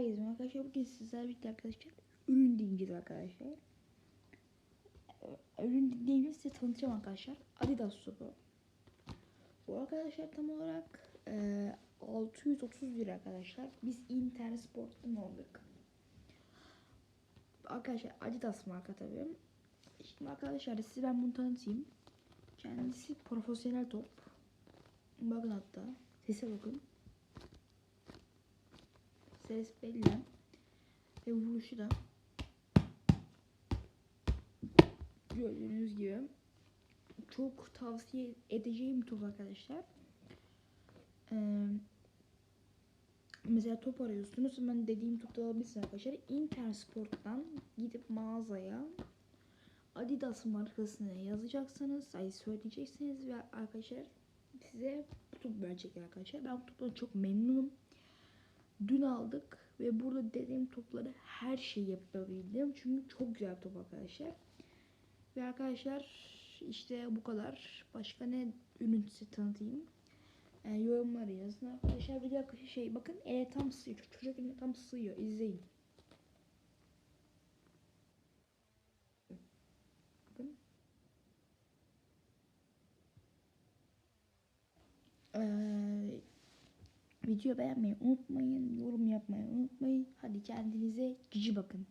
Herkese arkadaşlar bugün sizlerle birlikte arkadaşlar ürün dinleyeceğiz arkadaşlar. Ee, Ürün dinleyince size tanıtacağım arkadaşlar. Adidas topu. Bu arkadaşlar tam olarak e, 630 lira arkadaşlar. Biz internet sporttan aldık. Arkadaşlar Adidas marka tabii. Şimdi arkadaşlar size ben bunu tanıtayım. Kendisi profesyonel top. Bakın hatta. Sese bakın. Ses belli. Ve vuruşu da gördüğünüz gibi çok tavsiye edeceğim top arkadaşlar. Ee, mesela top arıyorsunuz hemen dediğim topta alabilirsiniz arkadaşlar. Intersport'tan gidip mağazaya Adidas markasını yazacaksınız, ay söyleyeceksiniz ve arkadaşlar size bu top verecekler arkadaşlar. Ben bu toptan çok memnunum. Dün aldık ve burada dediğim topları her şeyi yapabildim. Çünkü çok güzel top arkadaşlar. Ve arkadaşlar işte bu kadar. Başka ne ürün size tanıtayım. E, yorumları yazın arkadaşlar. Bir dakika şey bakın ele tam sığıyor. Çocuk eline tam sığıyor. İzleyin. Bakın. Ee, Video beğenmeyi unutmayın. Yorum yapmayı unutmayın. Hadi kendinize cici bakın.